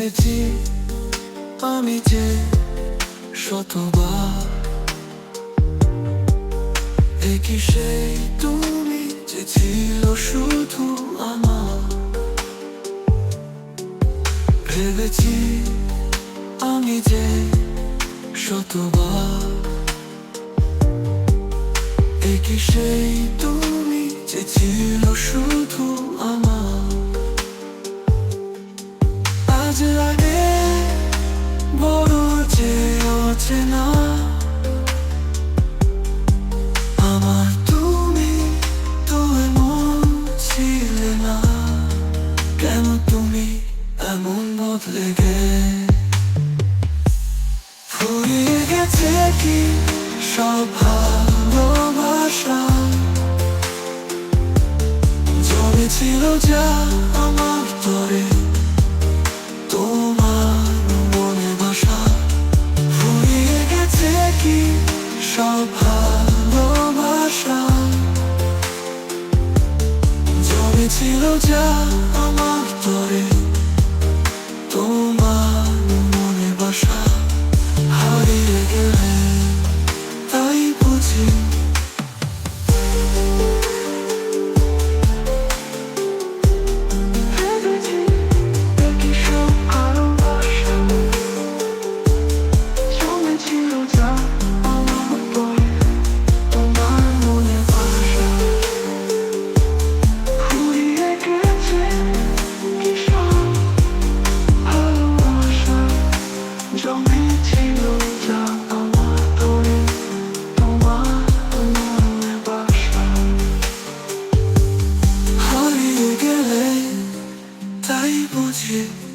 ভেবেছি আমি যে শতবার। একই সেই তুমি যে ছিল শুধু আমার। ভেবেছি আমি যে শতবার। একই সেই তুমি যে ছিল শুধু আজ লাগে বড় যে অচেনা। আমার তুমি তো এমন ছিলে না। কেন তুমি এমন বদলে গে ফুরিয়ে গেছে কি সব ভালোবাসা? জমেছিল যা সব ভালোবাসা। জমেছিল যা আমার তরে। 来不及